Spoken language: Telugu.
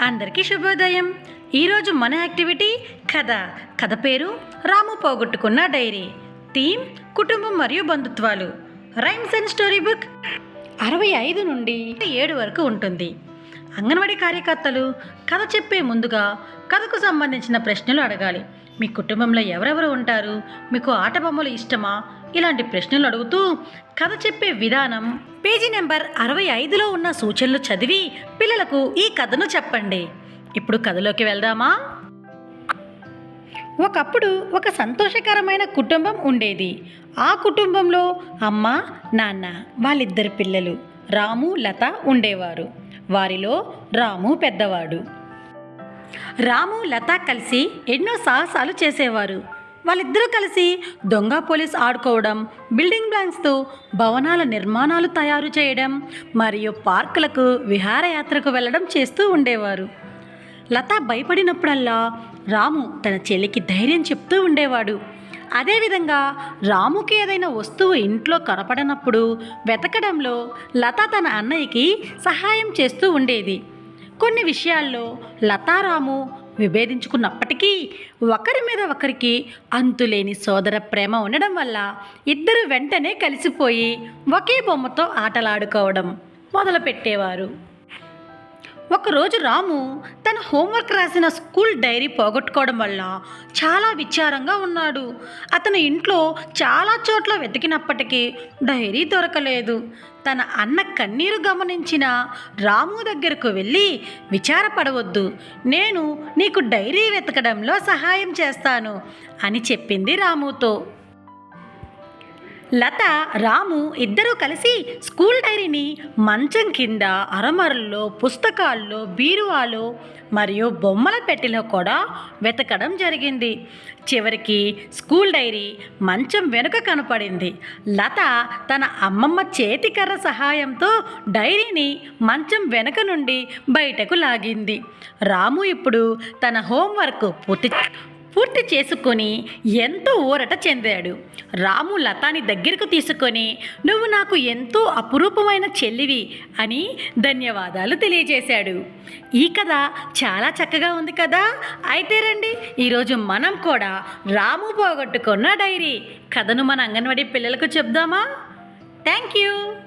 అందరికీ శుభోదయం. ఈరోజు మన యాక్టివిటీ కథ. కథ పేరు రాము పోగొట్టుకున్న డైరీ. థీమ్ కుటుంబం మరియు బంధుత్వాలు. రైమ్స్ అండ్ స్టోరీ బుక్ అరవై ఐదు నుండి ఏడు వరకు ఉంటుంది. అంగన్వాడీ కార్యకర్తలు కథ చెప్పే ముందుగా కథకు సంబంధించిన ప్రశ్నలు అడగాలి. మీ కుటుంబంలో ఎవరెవరు ఉంటారు? మీకు ఆట బొమ్మలు ఇష్టమా? ఇలాంటి ప్రశ్నలు అడుగుతూ కథ చెప్పే విధానం పేజీ నెంబర్ అరవై ఐదులో ఉన్న సూచనలు చదివి పిల్లలకు ఈ కథను చెప్పండి. ఇప్పుడు కథలోకి వెళ్దామా? ఒకప్పుడు ఒక సంతోషకరమైన కుటుంబం ఉండేది. ఆ కుటుంబంలో అమ్మ నాన్న వాళ్ళిద్దరు పిల్లలు రాము లత ఉండేవారు. వారిలో రాము పెద్దవాడు. రాము లత కలిసి ఎన్నో సాహసాలు చేసేవారు. వాళ్ళిద్దరూ కలిసి దొంగ పోలీస్ ఆడుకోవడం బిల్డింగ్ బ్లాంక్స్తో భవనాల నిర్మాణాలు తయారు చేయడం మరియు పార్కులకు విహారయాత్రకు వెళ్ళడం చేస్తూ ఉండేవారు. లత భయపడినప్పుడల్లా రాము తన చెల్లికి ధైర్యం చెప్తూ ఉండేవాడు. అదేవిధంగా రాముకి ఏదైనా వస్తువు ఇంట్లో కనపడనప్పుడు వెతకడంలో లత తన అన్నయ్యకి సహాయం చేస్తూ ఉండేది. కొన్ని విషయాల్లో లతారాము విభేదించుకున్నప్పటికీ ఒకరి మీద ఒకరికి అంతులేని సోదర ప్రేమ ఉండడం వల్ల ఇద్దరు వెంటనే కలిసిపోయి ఒకే బొమ్మతో ఆటలాడుకోవడం మొదలుపెట్టేవారు. ఒకరోజు రాము తన హోంవర్క్ రాసిన స్కూల్ డైరీ పోగొట్టుకోవడం వల్ల చాలా విచారంగా ఉన్నాడు. అతను ఇంట్లో చాలా చోట్ల వెతికినప్పటికీ డైరీ దొరకలేదు. తన అన్న కన్నీరు గమనించిన రాము దగ్గరకు వెళ్ళి విచారపడవద్దు. నేను నీకు డైరీ వెతకడంలో సహాయం చేస్తాను అని చెప్పింది రాముతో. లత రాము ఇద్దరూ కలిసి స్కూల్ డైరీని మంచం కింద అరమరల్లో పుస్తకాల్లో బీరువాలో మరియు బొమ్మల పెట్టెలో కూడా వెతకడం జరిగింది. చివరికి స్కూల్ డైరీ మంచం వెనుక కనపడింది. లత తన అమ్మమ్మ చేతికర్ర సహాయంతో డైరీని మంచం వెనుక నుండి బయటకు లాగింది. రాము ఇప్పుడు తన హోంవర్క్ పూర్తి పూర్తి చేసుకొని ఎంతో ఊరట చెందాడు. రాము లతాని దగ్గరకు తీసుకొని నువ్వు నాకు ఎంతో అపురూపమైన చెల్లివి అని ధన్యవాదాలు తెలియజేశాడు. ఈ కథ చాలా చక్కగా ఉంది కదా? అయితే రండి ఈరోజు మనం కూడా రాము పోగొట్టుకున్న డైరీ కథను మన అంగన్వాడీ పిల్లలకు చెప్దామా? Thank you.